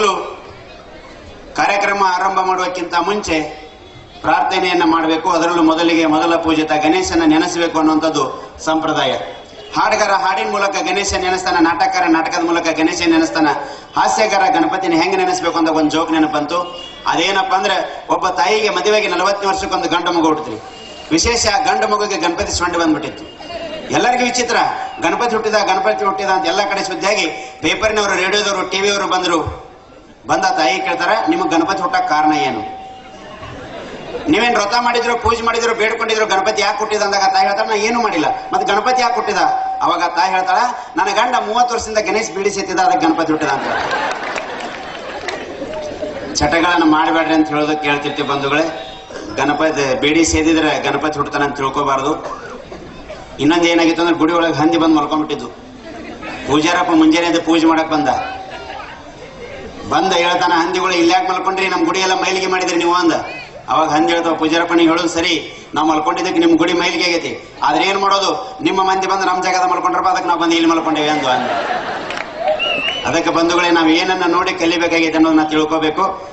ಯಾವಾಗಲೂ ಕಾರ್ಯಕ್ರಮ ಆರಂಭ ಮಾಡುವಕ್ಕಿಂತ ಮುಂಚೆ ಪ್ರಾರ್ಥನೆಯನ್ನ ಮಾಡಬೇಕು. ಅದರಲ್ಲೂ ಮೊದಲಿಗೆ ಮೊದಲ ಪೂಜಿತ ಗಣೇಶನ ನೆನೆಸಬೇಕು ಅನ್ನುವಂಥದ್ದು ಸಂಪ್ರದಾಯ. ಹಾಡುಗಾರ ಹಾಡಿನ ಮೂಲಕ ಗಣೇಶ ನೆನೆಸ್ತಾನ ನಾಟಕಕಾರ ನಾಟಕದ ಮೂಲಕ ಗಣೇಶ ನೆನೆಸ್ತಾನ, ಹಾಸ್ಯಗಾರ ಗಣಪತಿನ ಹೆಂಗೆ ನೆನೆಸ್ಬೇಕು ಅಂತ ಒಂದು ಜೋಕ್ ನೆನಪಂತು. ಅದೇನಪ್ಪ ಅಂದ್ರೆ ಒಬ್ಬ ತಾಯಿಗೆ ಮದುವೆಗೆ ನಲವತ್ತನೇ ವರ್ಷಕ್ಕೊಂದು ಗಂಡು ಮಗು ಹುಟ್ಟಿದ್ರಿ ವಿಶೇಷ ಗಂಡು ಮಗುಗೆ ಗಣಪತಿ ಸೊಂಡೆ ಬಂದ್ಬಿಟ್ಟಿತ್ತು. ಎಲ್ಲರಿಗೂ ವಿಚಿತ್ರ. ಗಣಪತಿ ಹುಟ್ಟಿದ ಗಣಪತಿ ಹುಟ್ಟಿದ ಅಂತ ಎಲ್ಲ ಕಡೆ ಸುದ್ದಿಯಾಗಿ ಪೇಪರ್ನವರು, ರೇಡಿಯೋದವರು, ಟಿವಿಯವರು ಬಂದರು. ಬಂದ ತಾಯಿ ಕೇಳ್ತಾರ, ನಿಮಗೆ ಗಣಪತಿ ಹುಟ್ಟಕ್ ಕಾರಣ ಏನು? ನೀವೇನ್ ವ್ರತ ಮಾಡಿದ್ರು, ಪೂಜೆ ಮಾಡಿದ್ರು, ಬೇಡ್ಕೊಂಡಿದ್ರು, ಗಣಪತಿ ಯಾಕೆ ಹುಟ್ಟಿದ? ಅಂದಾಗ ತಾಯಿ ಹೇಳ್ತಾಳೆ ನಾ ಏನು ಮಾಡಿಲ್ಲ. ಮತ್ತೆ ಗಣಪತಿ ಯಾಕೆ ಹುಟ್ಟಿದ? ಅವಾಗ ತಾಯಿ ಹೇಳ್ತಾಳ, ನನ್ನ ಗಂಡ ಮೂವತ್ತು ವರ್ಷದಿಂದ ಗಣೇಶ್ ಬೀಡಿ ಸೇತಿದ ಅದಕ್ಕೆ ಗಣಪತಿ ಹುಟ್ಟಿದ ಅಂತ. ಚಟಗಳನ್ನ ಮಾಡಬೇಡ್ರಿ ಅಂತ ಹೇಳೋದು ಕೇಳ್ತಿರ್ತೀವಿ ಬಂಧುಗಳೇ. ಗಣಪತಿ ಬೇಡಿ ಸೇದಿದ್ರೆ ಗಣಪತಿ ಹುಡ್ತಾನೆ ಅಂತ ತಿಳ್ಕೊಬಾರ್ದು. ಇನ್ನೊಂದು ಏನಾಗಿತ್ತು ಅಂದ್ರೆ ಗುಡಿ ಒಳಗೆ ಹಂದಿ ಬಂದು ಮಲ್ಕೊಂಡ್ಬಿಟ್ಟಿದ್ದು. ಪೂಜಾರಪ್ಪ ಮುಂಜಾನೆ ಪೂಜೆ ಮಾಡಕ್ ಬಂದ. ಬಂದ ಹೇಳ್ತಾನ, ಹಂದಿಗಳು ಯಾಕೆ ಮಲ್ಕೊಂಡ್ರಿ? ನಮ್ ಗುಡಿ ಎಲ್ಲ ಮೈಲಿಗೆ ಮಾಡಿದ್ರಿ ನೀವು ಅಂದ. ಅವಾಗ ಹಂದಿ ಹೇಳ್ತಾವ, ಪೂಜಾರಪ್ಪನಿಗೆ ಹೇಳೋದು ಸರಿ, ನಾವು ಮಲ್ಕೊಂಡಿದ್ದಕ್ಕೆ ನಿಮ್ ಗುಡಿ ಮೈಲಿಗೆ ಆಗೈತಿ. ಆದ್ರೆ ಏನ್ ಮಾಡೋದು? ನಿಮ್ಮ ಮಂದಿ ಬಂದು ನಮ್ ಜಾಗದ ಮಲ್ಕೊಂಡ್ರಪ್ಪ, ಅದಕ್ಕೆ ನಾವು ಬಂದು ಇಲ್ಲಿ ಮಲ್ಕೊಂಡೇವಿ ಅಂದ. ಅದಕ್ಕೆ ಬಂಧುಗಳೇ, ನಾವು ಏನನ್ನ ನೋಡಿ ಕಲಿಬೇಕಾಗೈತೆ ಅನ್ನೋದನ್ನ ತಿಳ್ಕೋಬೇಕು.